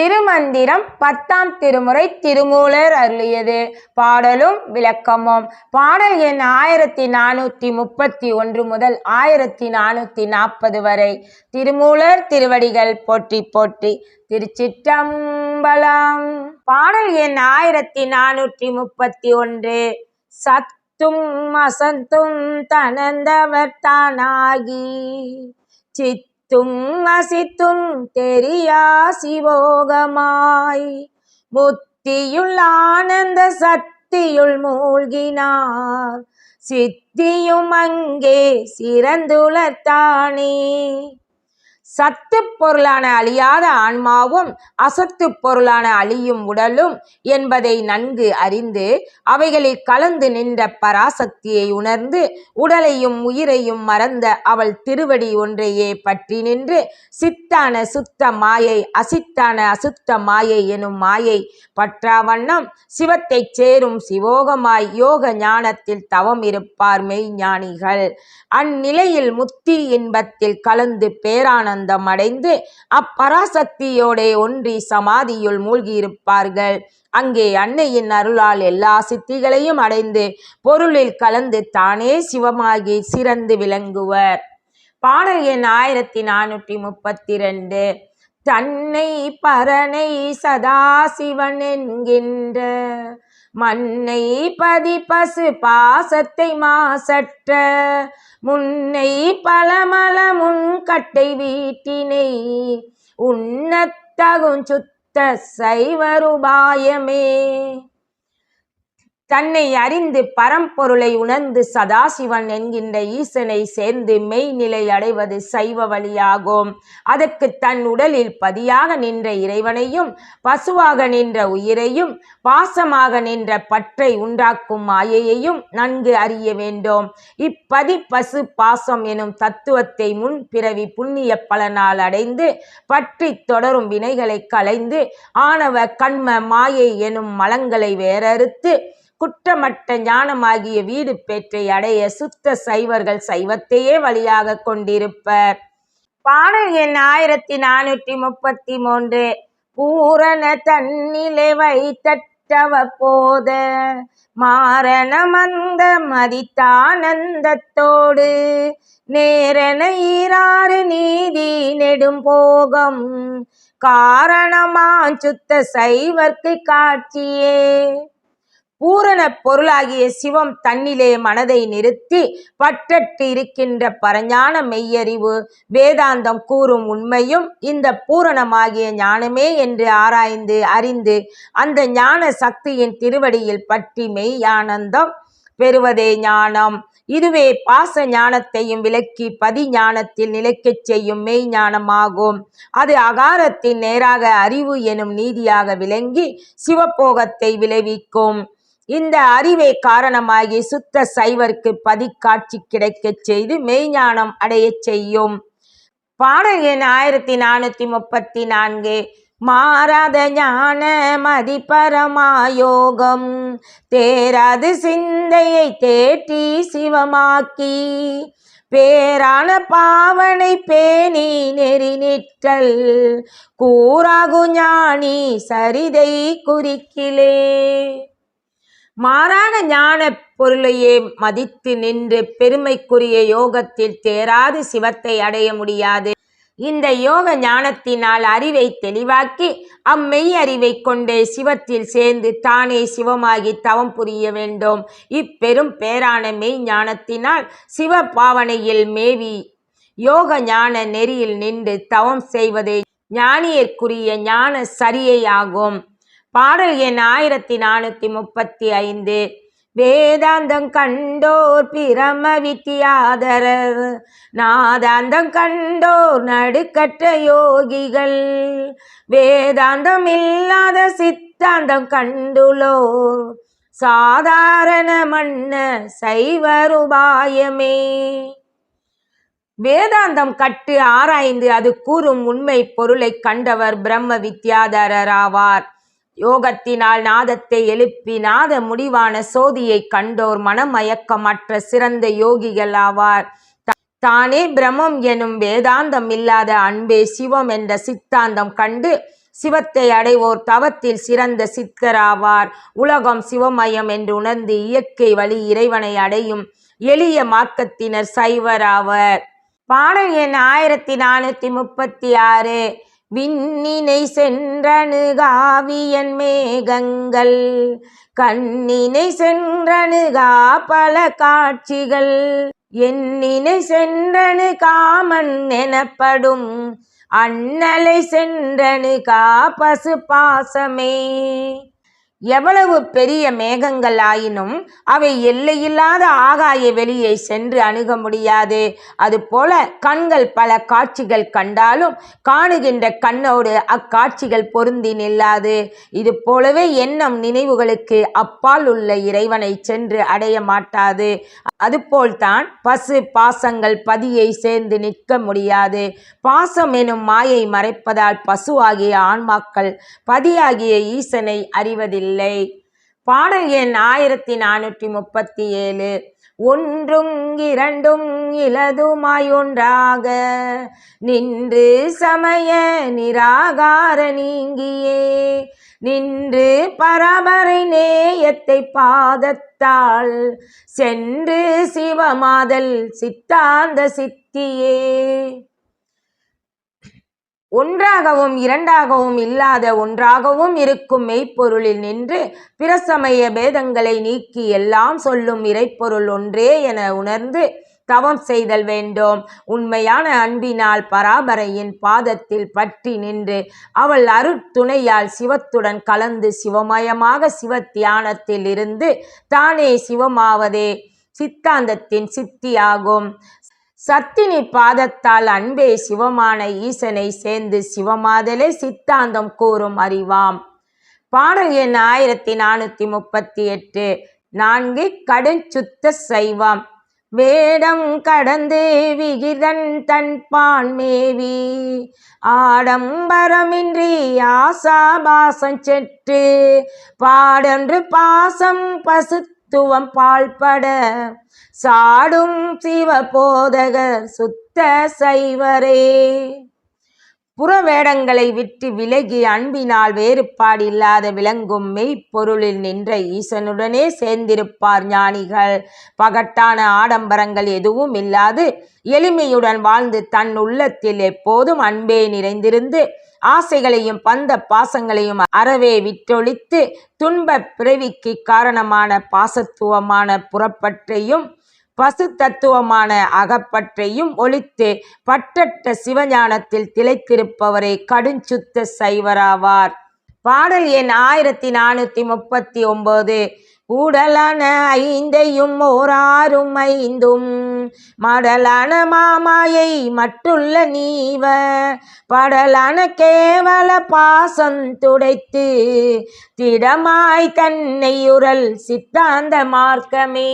திருமந்திரம் பத்தாம் திருமுறை திருமூலர் அருளியது. பாடலும் விளக்கமும். பாடல் எண் ஆயிரத்தி நானூற்றி முப்பத்தி ஒன்று முதல் ஆயிரத்தி நானூற்றி நாற்பது வரை. திருமூலர் திருவடிகள் போற்றி போற்றி திருச்சிற்றம்பலம். பாடல் எண் ஆயிரத்தி நானூற்றி முப்பத்தி ஒன்று. சத்தும் அசந்தும் தனந்தவர் தானாகி சித் அசித்தும் தெரியா சிவோகமாய். முத்தியுள் ஆனந்த சக்தியுள் மூழ்கினார். சித்தியும் அங்கே சிறந்துளர்த்தானே. சத்து பொருளான அழியாத ஆன்மாவும் அசத்து பொருளான அழியும் உடலும் என்பதை நன்கு அறிந்து அவைகளில் கலந்து நின்ற பராசக்தியை உணர்ந்து உடலையும் உயிரையும் மறந்த அவள் திருவடி ஒன்றையே பற்றி நின்று சித்தான சுத்த மாயை அசித்தான அசுத்த மாயை எனும் மாயை பற்றா வண்ணம் சிவத்தைச் சேரும் சிவோகமாய் யோக ஞானத்தில் தவம் இருப்பார் மெய்ஞானிகள். அந்நிலையில் முத்தி இன்பத்தில் கலந்து பேரானந்தம் அடைந்து அப்பராசக்தியோடே ஒன்றி சமாதியுள் மூழ்கியிருப்பார்கள். அங்கே அன்னையின் அருளால் எல்லா சித்திகளையும் அடைந்து பொருளில் கலந்து தானே சிவமாகி சிறந்து விளங்குவர். பாடல் எண் ஆயிரத்தி நானூற்றி முப்பத்தி ரெண்டு தன்னை பரனை சதாசிவன் என்கின்ற மன்னை பதி பசு பாசத்தை மாசற்ற முன்னை பலமல முன்கட்டை வீட்டினை உண்ணத்தகும் சுத்த சைவருபாயமே தன்னை அறிந்து பரம்பொருளை உணர்ந்து சதாசிவன் என்கின்ற ஈசனை சேர்ந்து மெய்நிலை அடைவது சைவ வழியாகும். அதற்கு தன் உடலில் பதியாக நின்ற இறைவனையும் பசுவாக நின்ற உயிரையும் பாசமாக நின்ற பற்றை உண்டாக்கும் மாயையையும் நன்கு அறிய வேண்டும். இப்பதி பசு பாசம் எனும் தத்துவத்தை முன் பிறவி புண்ணிய பலனால் அடைந்து பற்றி தொடரும் வினைகளை களைந்து ஆணவ கண்ம மாயை எனும் மலங்களை வேறறுத்து குற்றமற்ற ஞானமாகிய வீடு பேற்றை அடைய சுத்த சைவர்கள் சைவத்தையே வழியாக கொண்டிருப்பர். பாடல் எண் ஆயிரத்தி நானூற்றி முப்பத்தி மூன்று. பூரண தன்னிலை வைத்தட்டவ போத மாரணமந்த மதித்தானந்தத்தோடு நேரன ஈராறு நீதி நெடும் போகம் காரணமா சுத்த சைவர்க்கு காட்சியே. பூரண பொருளாகிய சிவம் தன்னிலே மனதை நிறுத்தி பற்றற்று இருக்கின்ற பரஞான மெய்யறிவு வேதாந்தம் கூறும் உண்மையும் இந்த பூரணமாகிய ஞானமே என்று ஆராய்ந்து அறிந்து அந்த ஞான சக்தியின் திருவடியில் பற்றி மெய் ஆனந்தம் பெறுவதே ஞானம். இதுவே பாச ஞானத்தையும் விலக்கி பதி ஞானத்தில் நிலைக்கச் செய்யும் மெய் ஞானமாகும். அது அகாரத்தின் நேராக அறிவு எனும் நீதியாக விளங்கி சிவபோகத்தை விளைவிக்கும். இந்த அறிவே காரணமாகி சுத்த சைவர்க்கு பதிக்காட்சி கிடைக்கச் செய்து மெய்ஞானம் அடையச் செய்யும். பாடல் எண் ஆயிரத்தி நானூத்தி முப்பத்தி நான்கு மாறாத ஞான மதிபரமாயோகம் தேராது சிந்தையை தேற்றி சிவமாக்கி பேரான பாவனை பேணி நெறி நிற்றல் கூறாகு ஞானி சரிதை குறிக்கிலே. மாறான ஞான பொருளையே மதித்து நின்று பெருமைக்குரிய யோகத்தில் தேராது சிவத்தை அடைய முடியாது. இந்த யோக ஞானத்தினால் அறிவை தெளிவாக்கி அம்மெய் அறிவை கொண்டே சிவத்தில் சேர்ந்து தானே சிவமாகி தவம் புரிய வேண்டும். இப்பெரும் பேரான மெய் ஞானத்தினால் சிவ பாவனையில் மேவி யோக ஞான நெறியில் நின்று தவம் செய்வதே ஞானியர்க்குரிய ஞான சரியை ஆகும். பாடல் எண் ஆயிரத்தி நானூத்தி முப்பத்தி ஐந்து. வேதாந்தம் கண்டோர் பிரம வித்தியாதரர் நாதாந்தம் கண்டோர் நடுக்கற்ற யோகிகள். வேதாந்தம் இல்லாத சித்தாந்தம் கண்டுள்ளோர் சாதாரண மன்ன சைவருபாயமே வேதாந்தம் கட்டு ஆராய்ந்து அது கூறும் உண்மை பொருளை கண்டவர் பிரம்ம வித்யாதரராவார் யோகத்தினால் நாதத்தை எழுப்பி நாத முடிவான சோதியை கண்டோர் மனமயக்கமற்ற சிறந்த யோகிகள் ஆவார். தானே பிரமம் எனும் வேதாந்தம் இல்லாத அன்பே சிவம் என்ற சித்தாந்தம் கண்டு சிவத்தை அடைவோர் தவத்தில் சிறந்த சித்தராவார் உலகம் சிவமயம் என்று உணர்ந்து இயற்கை வழி இறைவனை அடையும் எளிய மார்க்கத்தினர் சைவராவர் பாடல் எண் ஆயிரத்தி நானூத்தி முப்பத்தி ஆறு. விண்ணினை சென்றணுகாவியன் மேகங்கள் கண்ணினை சென்றணுகா பல காட்சிகள் எண்ணினை சென்றனு காமன் எனப்படும் அண்ணலை சென்றனு கா பசு பாசமே. எவ்வளவு பெரிய மேகங்கள் ஆயினும் அவை எல்லையில்லாத ஆகாய வெளியை சென்று அணுக முடியாது. அதுபோல கண்கள் பல காட்சிகள் கண்டாலும் காணுகின்ற கண்ணோடு அக்காட்சிகள் பொருந்தி நில்லாது. இது போலவே எண்ணம் நினைவுகளுக்கு அப்பால் உள்ள இறைவனை சென்று அடைய மாட்டாது. அதுபோல்தான் பசு பாசங்கள் பதியை சேர்ந்து நிற்க முடியாது. பாசம் எனும் மாயை மறைப்பதால் பசுவாகிய ஆன்மாக்கள் பதியாகிய ஈசனை அறிவதில்லை. பாடல் எண் ஆயிரத்தி நானூற்றி முப்பத்தி ஏழு. ஒன்றும் இரண்டும் இலதுமாய் ஒன்றாக நின்று சமய நிராகார நீங்கியே. நின்று பரபரை நேயத்தை பாதத்தால் சென்று சிவமாதல் சித்தாந்த சித்தியே. ஒன்றாகவும் இரண்டாகவும் இல்லாத ஒன்றாகவும் இருக்கும் மெய்ப்பொருளில் நின்று பிரசமய பேதங்களை நீக்கி எல்லாம் சொல்லும் இறைப்பொருள் ஒன்றே என உணர்ந்து தவம் செய்தல் வேண்டும். உண்மையான அன்பினால் பராபரையின் பாதத்தில் பற்றி நின்று அவள் அருட்துணையால் சிவத்துடன் கலந்து சிவமயமாக சிவ தியானத்தில் இருந்து தானே சிவமாவதே. சித்தாந்தத்தின் சித்தியாகும். சத்தினி பாதத்தால் அன்பே சிவமான ஈசனை சேர்ந்து சிவமாதலே சித்தாந்தம் கூறும் அறிவாம். பாடல் எண் ஆயிரத்தி நானூத்தி முப்பத்தி எட்டு. நான்கு கடுஞ்சுத்த சைவம். வேடம் கடந்து விகிதன் தன் பான் மேவி. ஆடம்பரமின்றி ஆசாபாசம் செற்று. பாடன்று பாசம் பசுத்துவம் பால்பட சாடும் சிவபோதகர் சுத்த சைவரே. புறவேடங்களை விட்டு விலகி அன்பினால் வேறுபாடு இல்லாத விளங்கும் மெய்ப்பொருளில் நின்ற ஈசனுடனே சேர்ந்திருப்பார் ஞானிகள். பகட்டான ஆடம்பரங்கள் எதுவும் இல்லாது எளிமையுடன் வாழ்ந்து தன் உள்ளத்தில் எப்போதும் அன்பே நிறைந்திருந்து ஆசைகளையும் பந்த பாசங்களையும் அறவே விட்டொழித்து துன்பப் பிறவிக்கு காரணமான பாசத்துவமான புறப்பற்றையும் பசு தத்துவமான அகப்பற்றையும் ஒழித்து பட்டற்ற சிவஞானத்தில் திளைத்திருப்பவரே கடுஞ்சுத்த சைவராவார். பாடல் எண் ஆயிரத்தி நானூத்தி முப்பத்தி ஒன்பது. உடலான ஐந்தையும் ஓராறும் ஐந்தும். மடலான மாமாயை மட்டுள்ள நீவ படலான கேவல பாசம் துடைத்து திடமாய் தன்னை உரல் சித்தாந்த மார்க்கமே.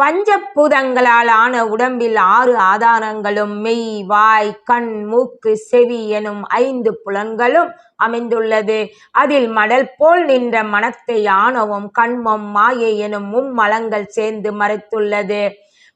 பஞ்சபூதங்களால் ஆன உடம்பில் ஆறு ஆதாரங்களும் மெய் வாய் கண் மூக்கு செவி எனும் ஐந்து புலன்களும் அமைந்துள்ளது. அதில் மடல் போல் நின்ற மனத்தை ஆணவம் கண்மம் மாயை எனும் மும்மலங்கள் சேர்ந்து மறைத்துள்ளது.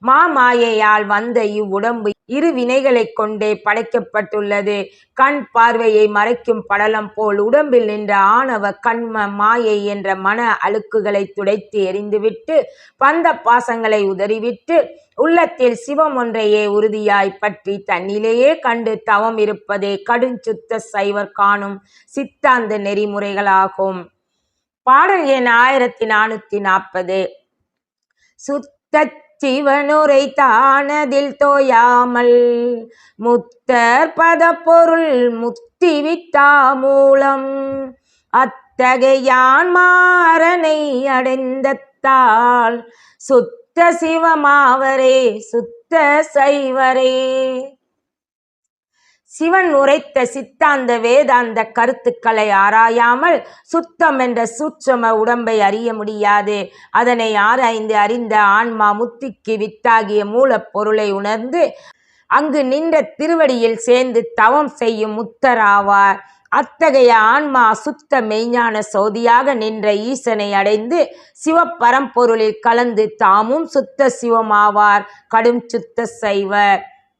மாமாயையால் வந்த இவ்வுடம்பு இரு வினைகளைக் கொண்டே படைக்கப்பட்டுள்ளது. கண் பார்வையை மறைக்கும் படலம் போல் உடம்பில் நின்ற ஆணவ கண்ம மாயை என்ற மன அழுக்குகளை துடைத்து எறிந்துவிட்டு பந்த பாசங்களை உதறிவிட்டு உள்ளத்தில் சிவம் ஒன்றையே உறுதியாய் பற்றி தன்னிலேயே கண்டு தவம் இருப்பதே கடுஞ்சுத்த சைவர் காணும் சித்தாந்த நெறிமுறைகளாகும். பாடல் எண் ஆயிரத்தி நானூத்தி நாற்பது. சுத்த சிவனுரை தானதில் தோயாமல் முத்தர் பதப்பொருள் முத்தி வித்தா மூலம் அத்தகையான் மாறனை அடைந்தத்தால் சுத்த சிவமாவரே சுத்த சைவரே. சிவன் உரைத்த சித்தாந்த வேதாந்த கருத்துக்களை ஆராயாமல் சுத்தம் என்ற சூட்சம உடம்பை அறிய முடியாது. அதனை ஆராய்ந்து அறிந்த ஆன்மா முத்திக்கு வித்தாகிய மூலப்பொருளை உணர்ந்து அங்கு நின்ற திருவடியில் சேர்ந்து தவம் செய்யும் முத்தராவார் அத்தகைய ஆன்மா சுத்த மெய்ஞான சோதியாக நின்ற ஈசனை அடைந்து சிவப்பரம்பொருளில் கலந்து தாமும் சுத்த சிவமாவார். கடும் சுத்த சைவர்.